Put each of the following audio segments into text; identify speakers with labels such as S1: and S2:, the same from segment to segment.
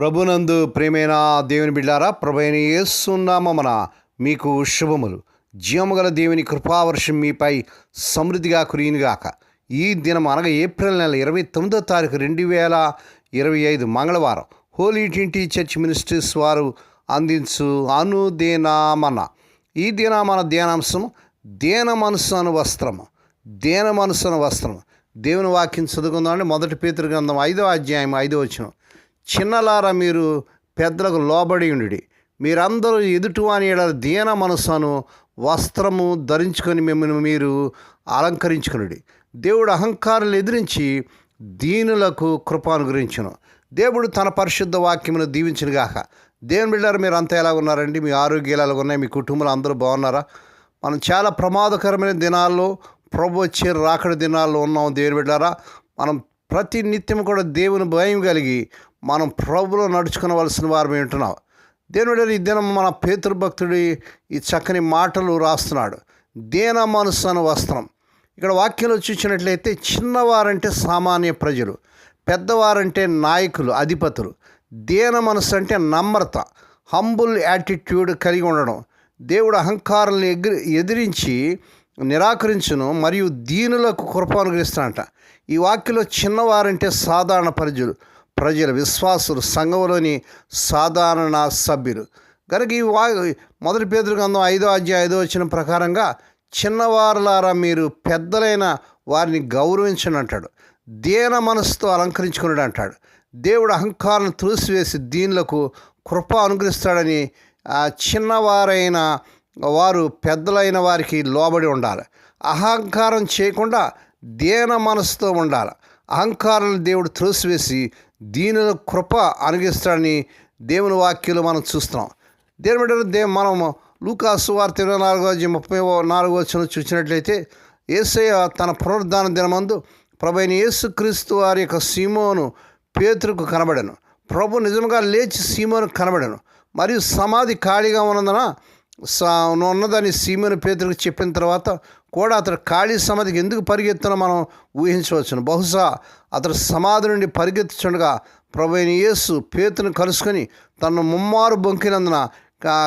S1: ప్రభునందు ప్రేమైన దేవుని బిడ్డారా ప్రభైన ఏసున్నామన మీకు శుభములు. జీవముగల దేవుని కృపావర్షం మీపై సమృద్ధిగా కురియునుగాక. ఈ దినం అనగా ఏప్రిల్ నెల ఇరవై తొమ్మిదో తారీఖు రెండు వేల ఇరవై ఐదు మంగళవారం హోలీ ట్వంటీ చర్చ్ మినిస్ట్రీస్ వారు అందించు అనుదేనామన. ఈ దినామన ధ్యానాంశం దేన మనసు అను వస్త్రము. దేన మనసు అను వస్త్రం దేవుని వాక్యం చదువుకుందామంటే మొదటి పేతురు గ్రంథం ఐదో అధ్యాయం ఐదో వచ్చిన చిన్నలారా మీరు పెద్దలకు లోబడి ఉండి మీరందరూ ఎదుటివాని దీన మనస్సును వస్త్రము ధరించుకొని మిమ్మల్ని మీరు అలంకరించుకునుడి. దేవుడు అహంకారాలు ఎదిరించి దీనులకు కృపానుగ్రహించును. దేవుడు తన పరిశుద్ధ వాక్యమును దీవించునుగాక దేవుని బిడ్డారు మీరు అంతా ఎలా ఉన్నారండి? మీ ఆరోగ్యాలు ఎలా ఉన్నాయి? మీ కుటుంబాలు అందరూ బాగున్నారా? మనం చాలా ప్రమాదకరమైన దినాల్లో ప్రభు వచ్చే రాకడ దినాల్లో ఉన్నాం దేవుని బిడ్డారా. మనం ప్రతి నిత్యం కూడా దేవుని భయం కలిగి మనం ప్రభులో నడుచుకునవలసిన వారు ఉంటున్నాం. దేవుడు ఈ దినం మన పేతృభక్తుడి ఈ చక్కని మాటలు రాస్తున్నాడు. దేన మనసు అని వస్త్రం. ఇక్కడ వాక్యంలో చూసినట్లయితే చిన్నవారంటే సామాన్య ప్రజలు పెద్దవారంటే నాయకులు అధిపతులు. దేన మనసు అంటే నమ్రత హంబుల్ యాటిట్యూడ్ కలిగి ఉండడం. దేవుడు అహంకారాలను ఎగిరి ఎదిరించి నిరాకరించును మరియు దీనులకు కృప అనుగ్రహిస్తానంట ఈ వాక్యలో చిన్నవారంటే సాధారణ ప్రజలు ప్రజలు విశ్వాసులు సంఘంలోని సాధారణ సభ్యులు. కనుక ఈ వా మొదటి పేదరు గ్రంథం ఐదో అధ్యాయ ఐదో వచ్చిన ప్రకారంగా చిన్నవారులారా మీరు పెద్దలైన వారిని గౌరవించండి అంటాడు దేన మనసుతో అలంకరించుకున్నాడు అంటాడు. దేవుడు అహంకారాన్ని తులసివేసి దీనులకు కృప అనుగ్రహిస్తాడని చిన్నవారైన వారు పెద్దలైన వారికి లోబడి ఉండాలి. అహంకారం చేయకుండా దేన మనసుతో ఉండాలి. అహంకారాన్ని దేవుడు త్రోసివేసి దీనిలో కృప అనుగిస్తాడని దేవుని వాక్యలు మనం చూస్తున్నాం. దేవుని బిడ్డలు దే మనం లూకాసు వార్త ఇరవై నాలుగో ముప్పై నాలుగో వచ్చిన చూసినట్లయితే యేసయ్య తన పునరుద్ధాన దినమందు ప్రభైన యేసుక్రీస్తు వారి యొక్క సీమోను పేతురుకు కనబడను. ప్రభు నిజంగా లేచి సీమోను కనబడను. మరియు సమాధి ఖాళీగా ఉన్నందున ఉన్నదని సీమను పేతుడికి చెప్పిన తర్వాత కూడా అతడు ఖాళీ సమాధికి ఎందుకు పరిగెత్తున మనం ఊహించవచ్చును. బహుశా అతడు సమాధి నుండి పరిగెత్తుచుండగా ప్రభు అయిన యేసు పేతును కలుసుకొని తను ముమ్మారు బొంకినందున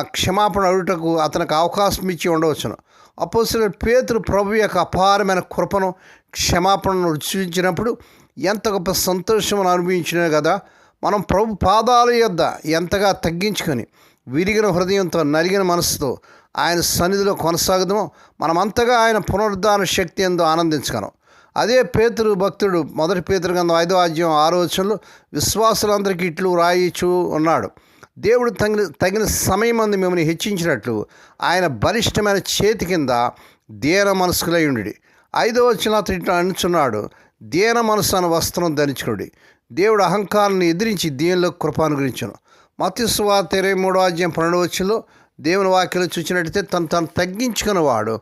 S1: క్షమాపణ అడుగుటకు అతనికి అవకాశం ఇచ్చి ఉండవచ్చును. అపోసిన పేతుడు ప్రభు యొక్క అపారమైన కృపను క్షమాపణను రుచించినప్పుడు ఎంత గొప్ప సంతోషం అనుభవించినా కదా మనం ప్రభు పాదాల యొద్ద ఎంతగా తగ్గించుకొని విరిగిన హృదయంతో నలిగిన మనసుతో ఆయన సన్నిధిలో కొనసాగదము. మనమంతగా ఆయన పునరుద్ధారణ శక్తి ఎందు ఆనందించగలం అదే పేతురు భక్తుడు మొదటి పేతురు గంధం ఐదో ఆజ్యం ఆరో వచనంలో విశ్వాసులందరికీ ఇట్లు రాయిచు ఉన్నాడు. దేవుడు తగిన తగిన సమయం అందు మిమ్మల్ని హెచ్చించినట్లు ఆయన బలిష్టమైన చేతి కింద దీన మనసుకులై ఉండి ఐదో వచ్చిన అతడు ఇట్లా అనుచున్నాడు దీన మనసు అన్న వస్త్రం ధరించుకుడి దేవుడు అహంకారాన్ని ఎదిరించి దీనిలో కృపానుగ్రహించను. మత్స్వార్త ఇరవై మూడో అధ్యాయం పన్నెండు దేవుని వాక్యలు చూసినట్టయితే తను తను తగ్గించుకున్నవాడు.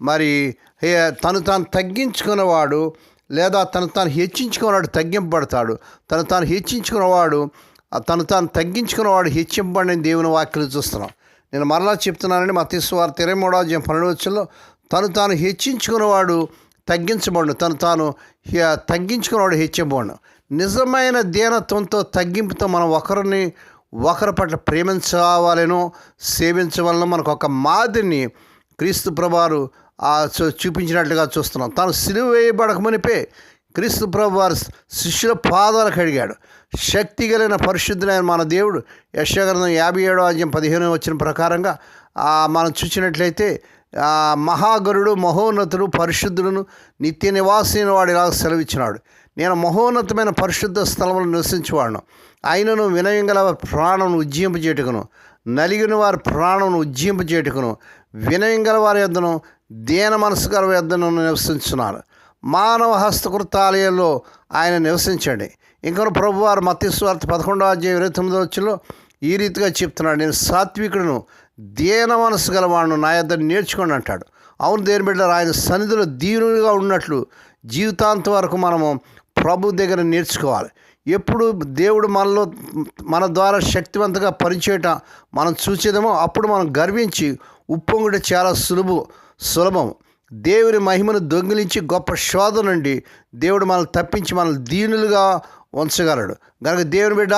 S1: మరి తను తాను తగ్గించుకున్నవాడు లేదా తను తాను హెచ్చించుకున్నవాడు తగ్గింపబడతాడు. తను తాను హెచ్చించుకున్నవాడు తను తాను తగ్గించుకున్నవాడు హెచ్చింపబడిన దేవుని వాక్యలు చూస్తున్నాం. నేను మరలా చెప్తున్నానండి మతీశ్వార్త ఇరవై మూడో అధ్యాయం పన్నెండు వచ్చంలో తను తాను హెచ్చించుకున్నవాడు తగ్గించబడు తను తాను హె- తగ్గించుకున్నవాడు హెచ్చింపబడు నిజమైన దీనత్వంతో తగ్గింపుతో మనం ఒకరిని ఒకరి పట్ల ప్రేమించవాలనో సేవించవలనో మనకు ఒక మాదిరిని క్రీస్తు ప్రభువారు చూ- చూపించినట్లుగా చూస్తున్నాం. తాను సిలువ వేయబడక మునిపే క్రీస్తు ప్రభువారు శిష్యుల పాదాలు కడిగాడు శక్తి కలిగిన పరిశుద్ధులైన మన దేవుడు యశగ్రంథం యాభై ఏడో అధ్యయం పదిహేను వచ్చిన ప్రకారంగా మనం చూసినట్లయితే మహాగరుడు మహోన్నతుడు పరిశుద్ధులను నిత్య నివాసైన వాడు ఇలా సెలవిచ్చినాడు. నేను మహోన్నతమైన పరిశుద్ధ స్థలంలో నివసించేవాడును. ఆయనను వినయం గల ప్రాణం ఉజ్జింపజేటుకును నలిగిన వారి ప్రాణమును ఉజ్జింపజేటుకును వినయం గల వారి యొద్దను దీన మనసు గల యొద్దను నివసించున్నారు మానవ హస్తకృతాలయంలో ఆయన నివసించండి. ఇంకొక ప్రభువారు మత్స్వార్త పదకొండవ అధ్యాయం ఇరవై తొమ్మిదో వచ్చిలో ఈ రీతిగా చెప్తున్నాడు. నేను సాత్వికుడును దీన మనసు గలవాడును నా యొద్ద నేర్చుకోండి అంటాడు. అవును దేని బిడ్డ ఆయన సన్నిధిలో దీనులుగా ఉన్నట్లు జీవితాంతం వరకు మనము ప్రభు దగ్గర నేర్చుకోవాలి. ఎప్పుడు దేవుడు మనలో మన ద్వారా శక్తివంతంగా పనిచేయటం మనం చూసేదేమో అప్పుడు మనం గర్వించి ఉప్పొంగుట చాలా సులభం సులభం. దేవుని మహిమను దొంగిలించి గొప్ప శోధ నుండి దేవుడు మనల్ని తప్పించి మనల్ని దీనులుగా ఉంచగలడు. కనుక దేవుని బిడ్డ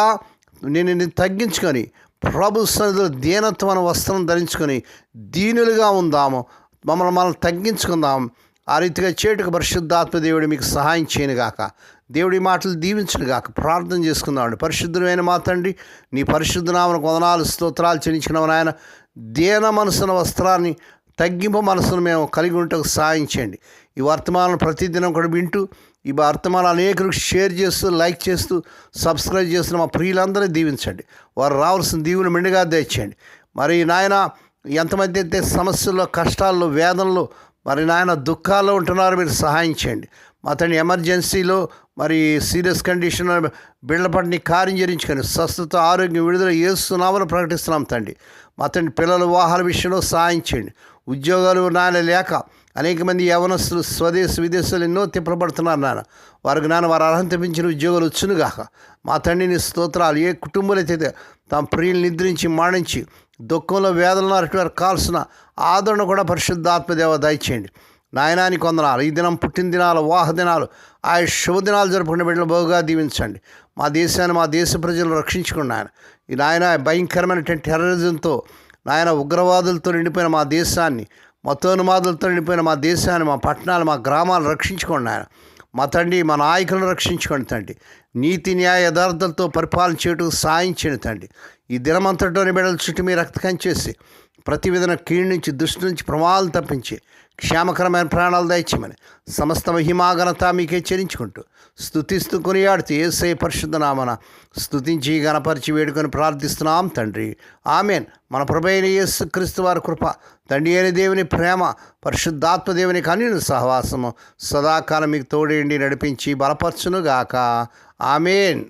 S1: నేను తగ్గించుకొని ప్రభు సన్నిధిలో దీనత్వం వస్త్రం ధరించుకొని దీనులుగా ఉందాము. మమ్మల్ని మనం తగ్గించుకుందాం. ఆ రీతిగా చేటుకు పరిశుద్ధాత్మ దేవుడు మీకు సహాయం చేయనుగాక. దేవుడి మాటలు దీవించను గాక ప్రార్థన చేసుకుందామండి. పరిశుద్ధమైన మా తండ్రి నీ పరిశుద్ధనామను కొందనాలు వందనాలు స్తోత్రాలు చెల్లించిన ఆయన దీన మనసున వస్త్రాన్ని తగ్గింపు మనసును మేము కలిగి ఉంటకు సహాయం చేయండి. ఈ వర్తమానం ప్రతిదినం కూడా వింటూ ఈ వర్తమానం అనేకులకు షేర్ చేస్తూ లైక్ చేస్తూ సబ్స్క్రైబ్ చేస్తున్న మా ప్రియులందరినీ దీవించండి. వారు రావాల్సిన దీవులు మెండుగా తెచ్చండి మరి నాయన ఎంతమంది అయితే సమస్యల్లో కష్టాల్లో వేదనలో మరి నాయన దుఃఖాల్లో ఉంటున్నారు మీరు సహాయం చేయండి. అతని ఎమర్జెన్సీలో మరి సీరియస్ కండిషన్ బిళ్ళపడిని కార్యం చేయించుకొని స్వస్థత ఆరోగ్యం విడుదల చేస్తున్నామని ప్రకటిస్తున్నాం తండ్రి. మా పిల్లల వివాహాల విషయంలో సహాయం చేయండి. ఉద్యోగాలు నాయన లేక అనేక మంది యవనస్తులు స్వదేశ విదేశాలు ఎన్నో తిప్పబడుతున్నారు నాన్న వారికి నాన్న వారు అర్హత పెంచిన ఉద్యోగాలు వచ్చునుగాక. మా తండ్రిని స్తోత్రాలు ఏ కుటుంబాలు అయితే తమ ప్రియులు నిద్రించి మాణించి దుఃఖంలో వేదనలో అటువంటి కాల్సిన ఆదరణ కూడా పరిశుద్ధాత్మదేవ దయచేయండి. నాయనానికి వందనాలు. ఈ దినం పుట్టిన దినాలు వాహ దినాలు ఆ శుభదినాలు జరుపుకునే బిడ్డలు బహుగా దీవించండి. మా దేశాన్ని మా దేశ ప్రజలు రక్షించుకున్న ఆయన ఈ నాయన భయంకరమైనటువంటి టెర్రరిజంతో నాయన ఉగ్రవాదులతో నిండిపోయిన మా దేశాన్ని మతోన్మాదులతో నిండిపోయిన మా దేశాన్ని మా పట్టణాలు మా గ్రామాలు రక్షించుకోండి ఆయన మా తండ్రి మా నాయకులను రక్షించుకోండి తండ్రి. నీతి న్యాయ యథార్థాలతో పరిపాలన చేయటం సాయం చేయండి తండ్రి. ఈ దినమంతటిలోని బిడ్డల చుట్టూ మీ రక్తకం చేసి ప్రతి విధన కీడు నుంచి దృష్టి నుంచి ప్రమాదాలు తప్పించి క్షేమకరమైన ప్రాణాలు దయచేయమని సమస్త మహిమాఘనత మీకే చెల్లించుకుంటూ స్థుతిస్తూ కొనియాడుతూ ఏసై పరిశుద్ధనామన స్థుతించి స్తుతించి గణపరిచి వేడుకొని ప్రార్థిస్తున్నాం తండ్రి. ఆమెన్. మన ప్రభైన యేసు క్రీస్తు వారి కృప తండ్రి అయిన దేవుని ప్రేమ పరిశుద్ధాత్మ దేవుని కన్యుని సహవాసము సదాకాలం మీకు తోడేండి నడిపించి బలపరచునుగాక. ఆమెన్.